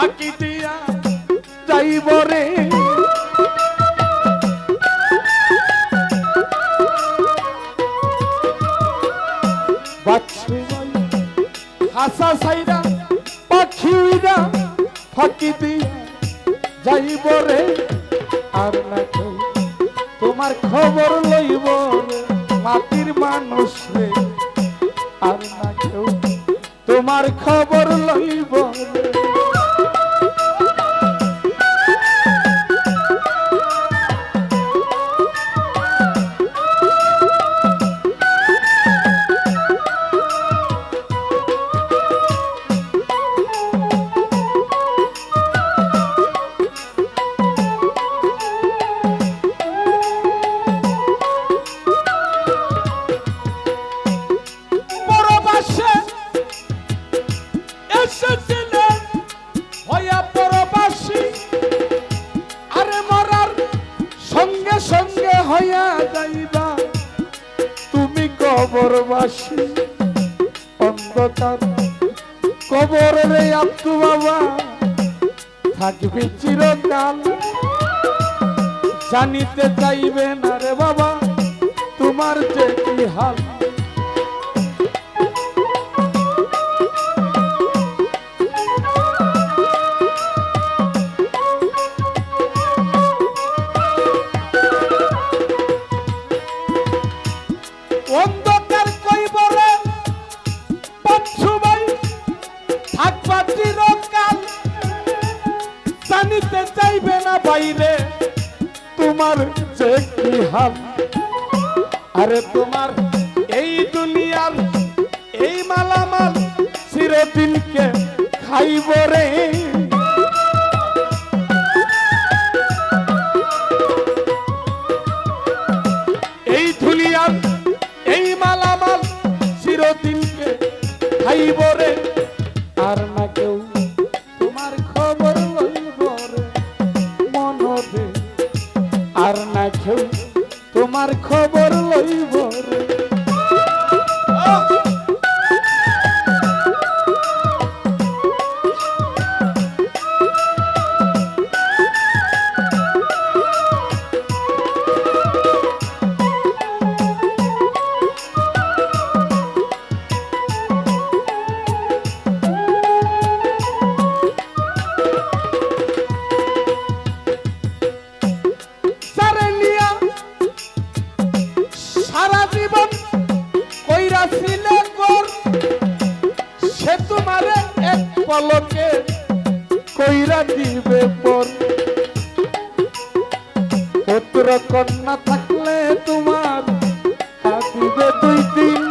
ফাঁকি দিয়া যাইব রে। হাসা সাইরা পাখি উইরা ফাঁকি দিয়া যাইব রে। আর তোমার খবর লইব মাটির মানুষ রে। আর তোমার খবর কবরবাসী অন্ধকার কবর রে আব্দু বাবা, থাকবে চিরকাল। জানিতে চাইবে না রে বাবা, তোমার যে কি হাল। অন্ধকার বাইরে তোমার যে কি হাল? আরে তোমার এই দুনিয়ার এই মালামাল চিরদিনকে আর না কেউ তোমার খবর লইব রে। পলকে কইরা দিবে পর। পুত্র কন্যা থাকলে তোমার থাকিবে দুই দিন।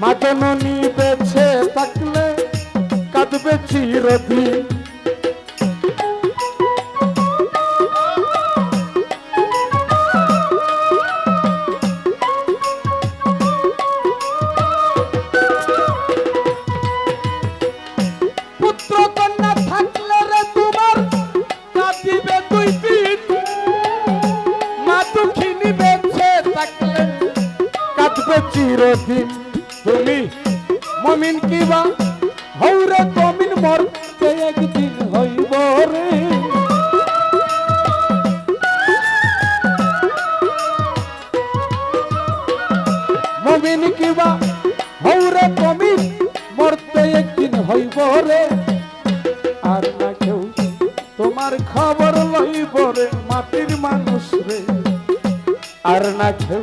মাতননি বেছে থাকলে কাঁদবে চিরদিন। চিরদিন তুমি মমিন কিবা হৌরে তমিন মরতে একদিন হইব রে। মমিন কিবা হৌরে তমিন মরতে একদিন হইব রে। আর না কেউ তোমার খবর লইব রে, মাটির মানুষ রে। আর না কেউ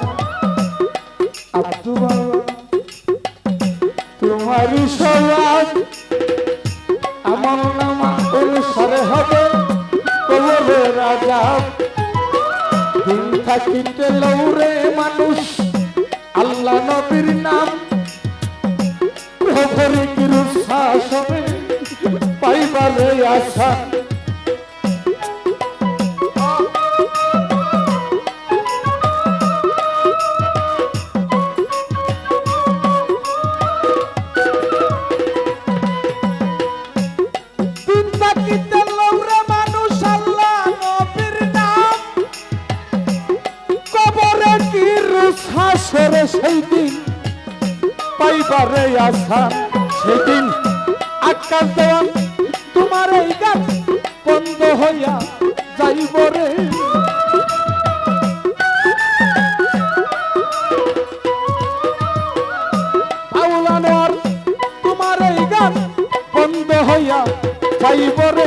তোমারই সবাই আমার নামা অনুসারে হবে কবরে রাজা। দিন থাকিতে লৌরে মানুষ আল্লাহ নবীর নাম। প্রভরে কিরু শাসনে পাইবারে আশা। সেই দিন পাইবারে আসান সেদিন আকাশ দেওয়ান তোমার এই গান বন্ধ হইয়া যাইব রে। তোমার এই গান বন্ধ হইয়া যাইব রে।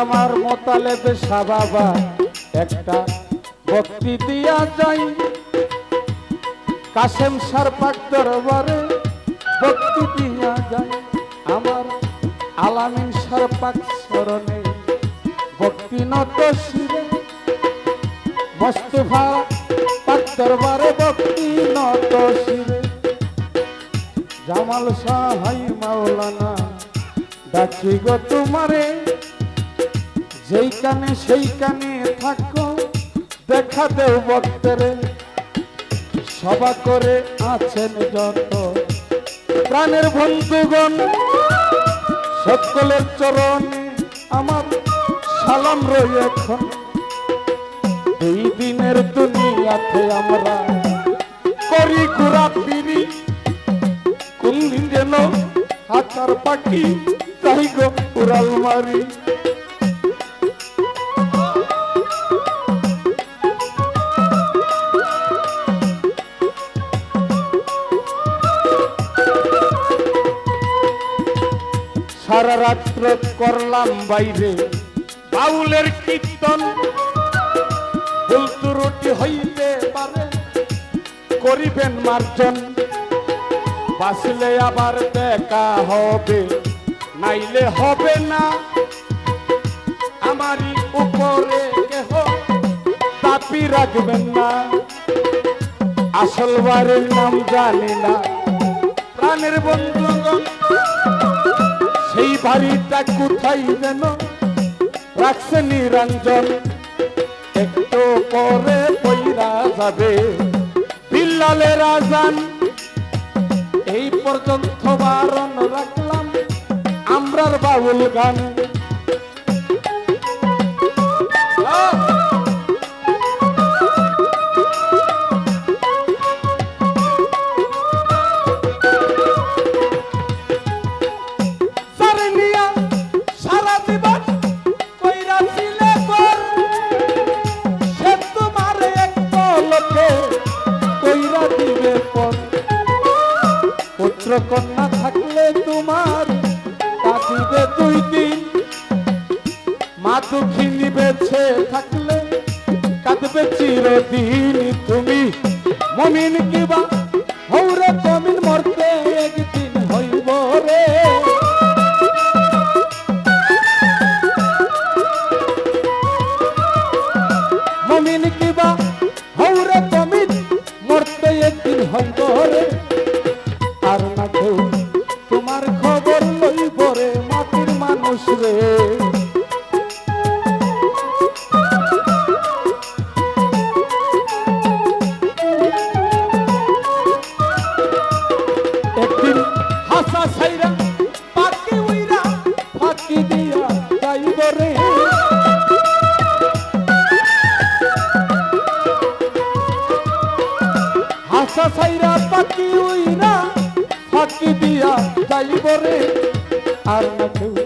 আমার মোতালেবে সাবাবা একটা ভক্তি দিয়া যাই। কাসেম সারপাক দরবারে ভক্তি দিয়া যায় আমার আলামিন সারপাক স্মরণে ভক্তি নত শিরে মস্তফা পাক দরবারে ভক্তি নত শিরে। জামাল সাহাই মাওলানা, ডাকি গো তোমারে। যেই কানে, সেই কানে থাকো। দেখা দেও ভক্তরে, সভা করে আছেন যত। প্রাণের বন্ধুগণ, সকলের চরণে আমার সালাম রই এখন। এই দিনের দুনিয়াতে আমরা করি ঘুরা ফিরি। কোন যেন হাতার পাখি তাই গো উড়াল মারি সারা রাত্র করলাম বাইরে। বাউলের কীর্তন রুটি হইতে পারে, করিবেন মার্জন। বাসলে আবার দেখা হবে, নাইলে হবে না। আমারই উপরে কেহ তাপি রাখবেন না। আসল বাড়ির নাম জানি না। প্রাণের বন্ধুগণ সেই বাড়িটা কোথায় যেন? রাখছে নিরঞ্জন। একটু পরে পইরা যাবে বিল্লালে রাজান এই পর্যন্ত বারণ রাখলাম আমরার বাউল গান। নিবেছে থাকলে কাঁদবে চিরদিন তুমি। মমিন কিবা হৌরে কমিন মরতে একদিন হইব রে। মমিন কিবা হৌরে কমিন মরতে একদিন হইব রে। সাইরা ওই না ফাঁকি দিয়া যাইব রে। আর না কেউ